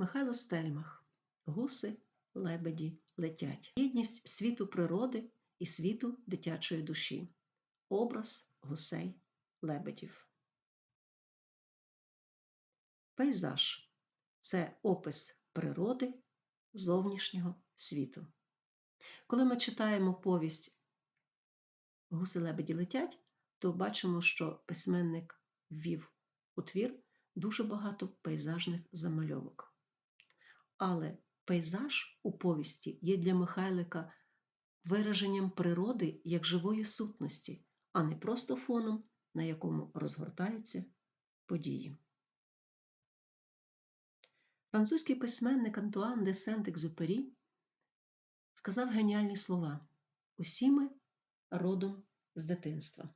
Михайло Стельмах. Гуси, лебеді летять. Єдність світу природи і світу дитячої душі. Образ гусей лебедів. Пейзаж це опис природи зовнішнього світу. Коли ми читаємо повість Гуси лебеді летять, то бачимо, що письменник ввів у твір дуже багато пейзажних замальовок. Але пейзаж у повісті є для Михайлика вираженням природи як живої сутності, а не просто фоном, на якому розгортаються події. Французький письменник Антуан де Сент-Екзюпері сказав геніальні слова: Усі ми родом з дитинства.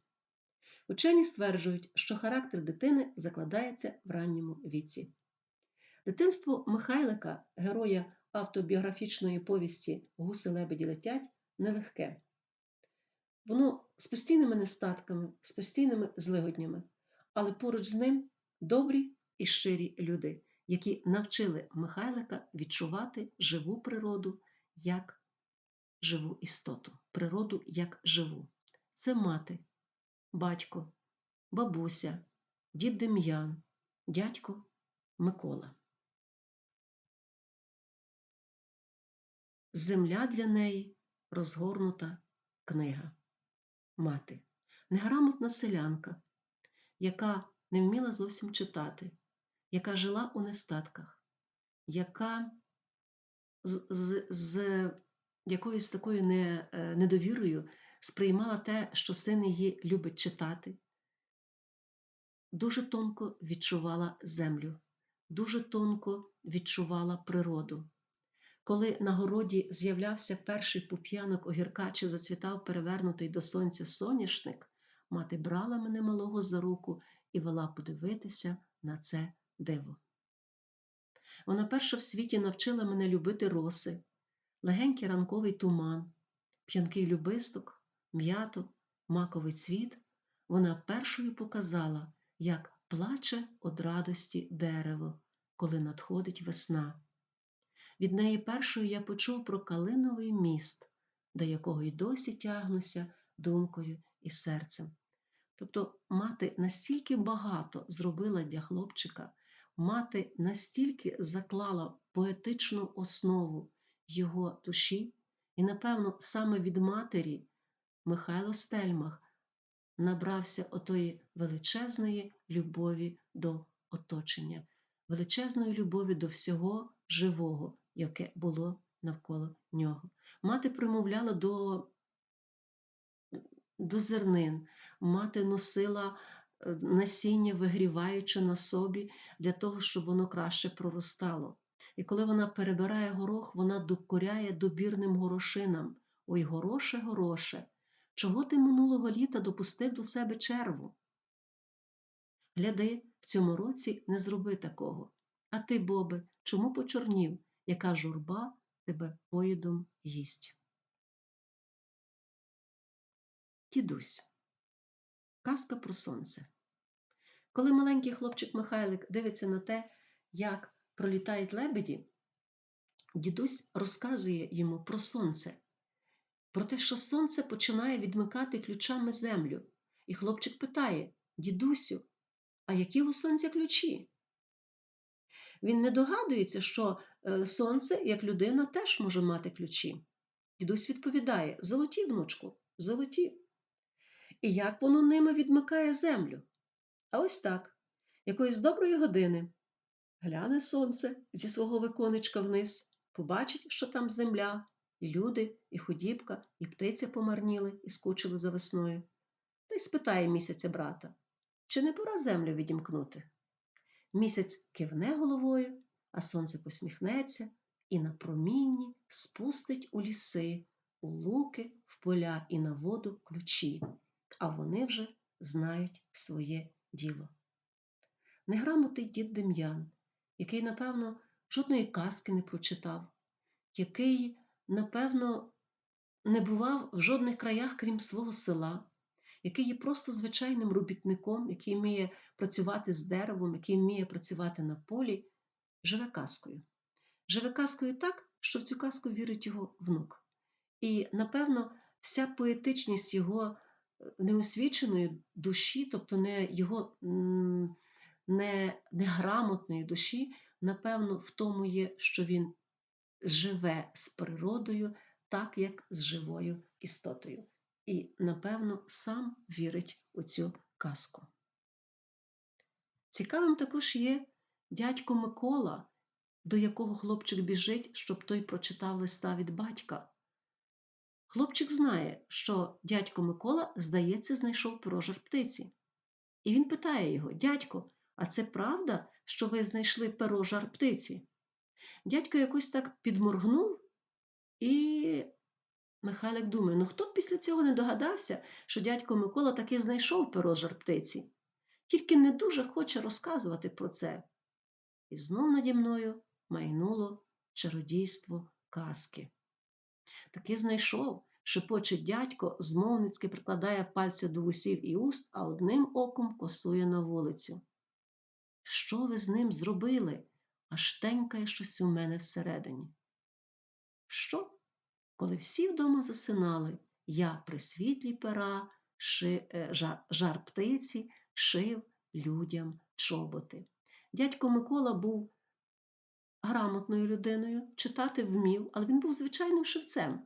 Учені стверджують, що характер дитини закладається в ранньому віці. Дитинство Михайлика, героя автобіографічної повісті Гуси лебеді летять, нелегке. Воно з постійними нестатками, з постійними злигоднями, але поруч з ним добрі і щирі люди, які навчили Михайлика відчувати живу природу як живу істоту, природу як живу. Це мати, батько, бабуся, дід Дем'ян, дядько Микола. Земля для неї розгорнута книга. Мати, неграмотна селянка, яка не вміла зовсім читати, яка жила у нестатках, яка з, з, з якоюсь такою не, е, недовірою сприймала те, що син її любить читати, дуже тонко відчувала землю, дуже тонко відчувала природу. Коли на городі з'являвся перший пуп'янок огірка чи зацвітав перевернутий до сонця соняшник, мати брала мене малого за руку і вела подивитися на це диво. Вона перша в світі навчила мене любити роси, легенький ранковий туман, п'янкий любисток, м'ято, маковий цвіт. Вона першою показала, як плаче од радості дерево, коли надходить весна. Від неї першою я почув про калиновий міст, до якого й досі тягнуся думкою і серцем. Тобто мати настільки багато зробила для хлопчика, мати настільки заклала поетичну основу його душі, і, напевно, саме від матері Михайло Стельмах набрався отої величезної любові до оточення, величезної любові до всього живого, яке було навколо нього. Мати примовляла до до зернин, мати носила е, насіння, вигріваючи на собі для того, щоб воно краще проростало. І коли вона перебирає горох, вона докоряє добірним горошинам. Ой, гороше, гороше, чого ти минулого літа допустив до себе черву? Гляди, в цьому році не зроби такого. А ти, Бобе, чому почорнів, яка журба тебе поїдом їсть? Дідусь. Казка про сонце. Коли маленький хлопчик Михайлик дивиться на те, як пролітають лебеді, дідусь розказує йому про сонце, про те, що сонце починає відмикати ключами землю. І хлопчик питає Дідусю, а які у сонця ключі? Він не догадується, що сонце, як людина, теж може мати ключі. Дідусь відповідає Золоті, внучку, золоті. І як воно ними відмикає землю? А ось так, якоїсь доброї години Гляне сонце зі свого виконечка вниз, побачить, що там земля, і люди, і худібка, і птиця помарніли і скучили за весною. Та й спитає місяця брата, чи не пора землю відімкнути? Місяць кивне головою, а сонце посміхнеться і на промінні спустить у ліси, у луки, в поля і на воду ключі, а вони вже знають своє діло. Неграмотий дід Дем'ян який, напевно, жодної казки не прочитав, який, напевно, не бував в жодних краях, крім свого села, який є просто звичайним робітником, який вміє працювати з деревом, який вміє працювати на полі, живе казкою. живе казкою так, що в цю казку вірить його внук. І, напевно, вся поетичність його е, неосвіченої душі, тобто не його не, неграмотної душі, напевно, в тому є, що він живе з природою, так як з живою істотою. І, напевно, сам вірить у цю казку. Цікавим також є дядько Микола, до якого хлопчик біжить, щоб той прочитав листа від батька. Хлопчик знає, що дядько Микола, здається, знайшов перожар птиці. І він питає його: Дядько, а це правда, що ви знайшли перо жар птиці? Дядько якось так підморгнув, і Михайлик думає: ну хто б після цього не догадався, що дядько Микола таки знайшов перо жар птиці, тільки не дуже хоче розказувати про це. І знов наді мною майнуло чародійство казки. Таки знайшов, шепоче дядько, змовницьки прикладає пальці до вусів і уст, а одним оком косує на вулицю. Що ви з ним зробили? Аж тенькає щось у мене всередині. Що? Коли всі вдома засинали, я при світлі пера ши, е, жар, жар птиці шив людям чоботи. Дядько Микола був грамотною людиною, читати вмів, але він був звичайним шевцем.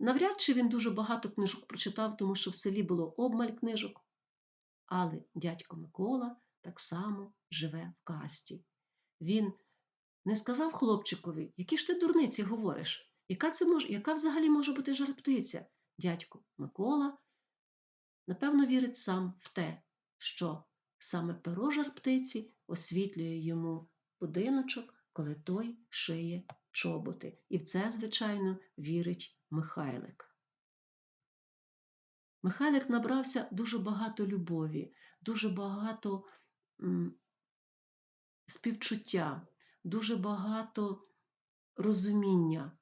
Навряд чи він дуже багато книжок прочитав, тому що в селі було обмаль книжок. Але дядько Микола так само живе в касті. Він не сказав хлопчикові, які ж ти дурниці говориш, яка це може, яка взагалі може бути жарптиця? Дядько Микола, напевно, вірить сам в те, що саме перо жарптиці освітлює йому будиночок, коли той шиє чоботи. І в це, звичайно, вірить Михайлик. Михайлик набрався дуже багато любові, дуже багато співчуття, дуже багато розуміння,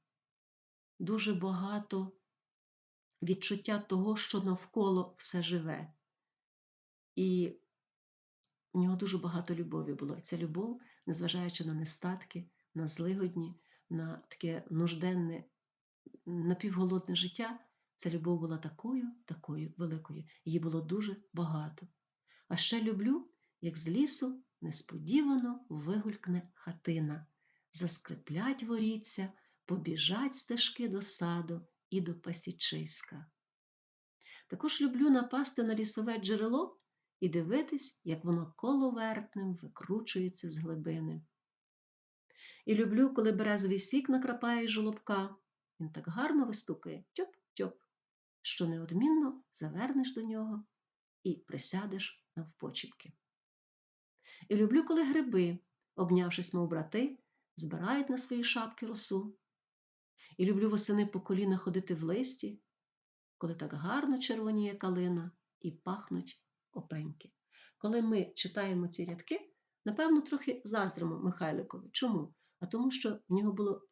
дуже багато відчуття того, що навколо все живе. І в нього дуже багато любові було. І ця любов, незважаючи на нестатки, на злигодні, на таке нужденне, напівголодне життя, ця любов була такою, такою великою. Її було дуже багато. А ще люблю, як з лісу несподівано вигулькне хатина, заскриплять воріться, побіжать стежки до саду і до пасічиська. Також люблю напасти на лісове джерело і дивитись, як воно коловертним викручується з глибини. І люблю, коли березовий сік накрапає із жолобка, він так гарно вистукає тьоп-тьоп, що неодмінно завернеш до нього і присядеш навпочіпки. І люблю, коли гриби, обнявшись, мов брати, збирають на свої шапки росу. І люблю восени по коліна ходити в листі, коли так гарно червоніє калина і пахнуть опеньки. Коли ми читаємо ці рядки, напевно, трохи заздримо Михайликові. Чому? А тому, що в нього було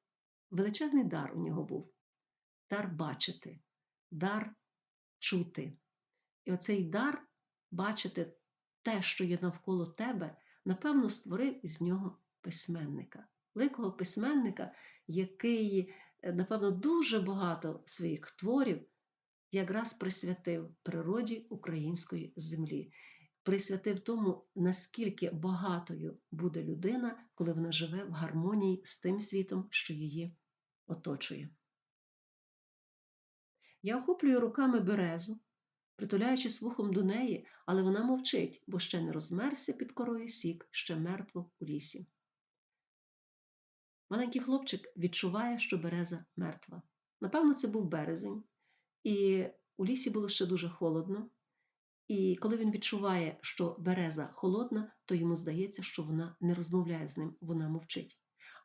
величезний дар у нього був дар бачити, дар чути. І оцей дар бачити те, що є навколо тебе, напевно, створив із нього письменника, великого письменника, який, е, напевно, дуже багато своїх творів якраз присвятив природі української землі, присвятив тому, наскільки багатою буде людина, коли вона живе в гармонії з тим світом, що її оточує. Я охоплюю руками березу, притуляючись вухом до неї, але вона мовчить, бо ще не розмерся під корою сік, ще мертво у лісі. Маленький хлопчик відчуває, що береза мертва. Напевно, це був березень, і у лісі було ще дуже холодно. І коли він відчуває, що береза холодна, то йому здається, що вона не розмовляє з ним, вона мовчить.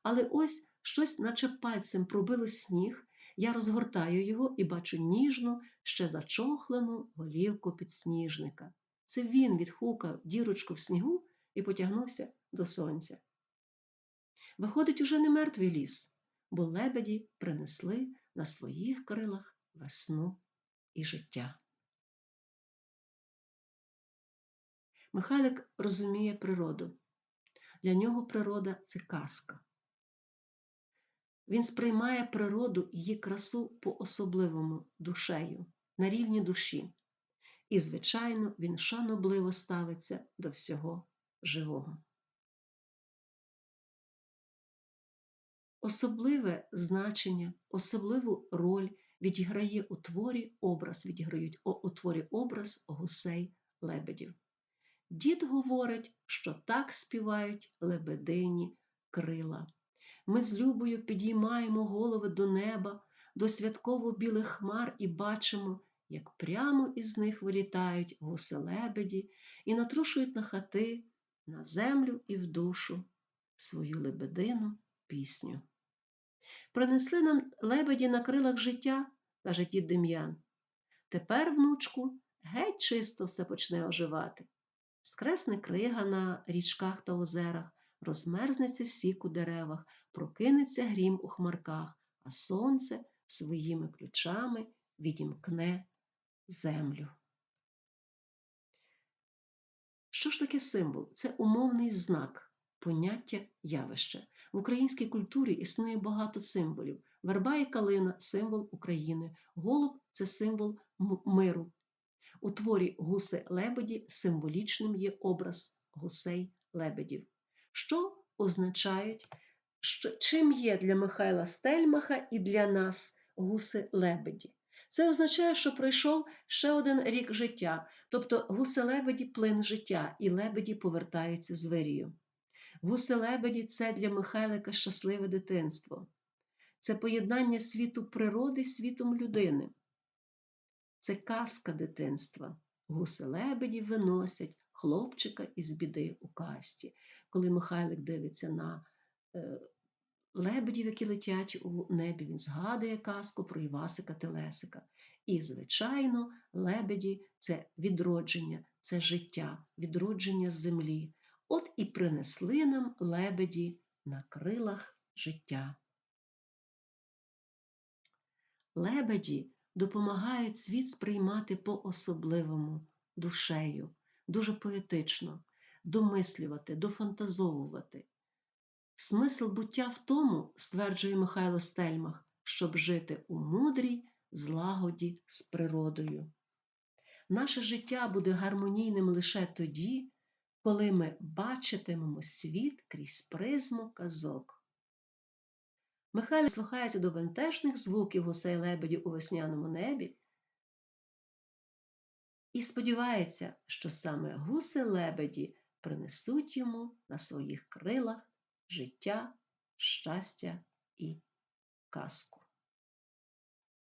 Але ось щось, наче пальцем пробило сніг, я розгортаю його і бачу ніжну, ще зачохлену голівку підсніжника. Це він відхукав дірочку в снігу і потягнувся до сонця. Виходить, уже не мертвий ліс, бо лебеді принесли на своїх крилах весну і життя. Михайлик розуміє природу. Для нього природа це казка. Він сприймає природу її красу по-особливому душею, на рівні душі. І, звичайно, він шанобливо ставиться до всього живого. Особливе значення, особливу роль відіграє у творі образ, відіграють у творі образ гусей лебедів. Дід говорить, що так співають лебедині крила. Ми з любою підіймаємо голови до неба, до святково білих хмар і бачимо, як прямо із них вилітають гуси лебеді і натрушують на хати, на землю і в душу свою лебедину пісню. Принесли нам лебеді на крилах життя, каже дід Дем'ян. Тепер, внучку, геть чисто все почне оживати. Скресне крига на річках та озерах, розмерзнеться сік у деревах, прокинеться грім у хмарках, а сонце своїми ключами відімкне землю. Що ж таке символ? Це умовний знак, поняття явище. В українській культурі існує багато символів. Верба і калина символ України, голуб це символ миру. У творі гуси лебеді символічним є образ гусей лебедів, що означають, що, чим є для Михайла Стельмаха і для нас гуси лебеді. Це означає, що пройшов ще один рік життя, тобто гуси лебеді плин життя, і лебеді повертаються з вирію. Гуси лебеді це для Михайлика щасливе дитинство, це поєднання світу природи з світом людини. Це казка дитинства. Гуси лебеді виносять хлопчика із біди у касті. Коли Михайлик дивиться на е, лебедів, які летять у небі, він згадує казку про Івасика Телесика. І, звичайно, лебеді це відродження, це життя, відродження землі. От і принесли нам лебеді на крилах життя. Лебеді допомагають світ сприймати по-особливому, душею, дуже поетично, домислювати, дофантазовувати. Смисл буття в тому, стверджує Михайло Стельмах, щоб жити у мудрій злагоді з природою. Наше життя буде гармонійним лише тоді, коли ми бачитимемо світ крізь призму казок. Михайло слухається до вентежних звуків гусей лебедів у весняному небі і сподівається, що саме гуси лебеді принесуть йому на своїх крилах життя, щастя і казку.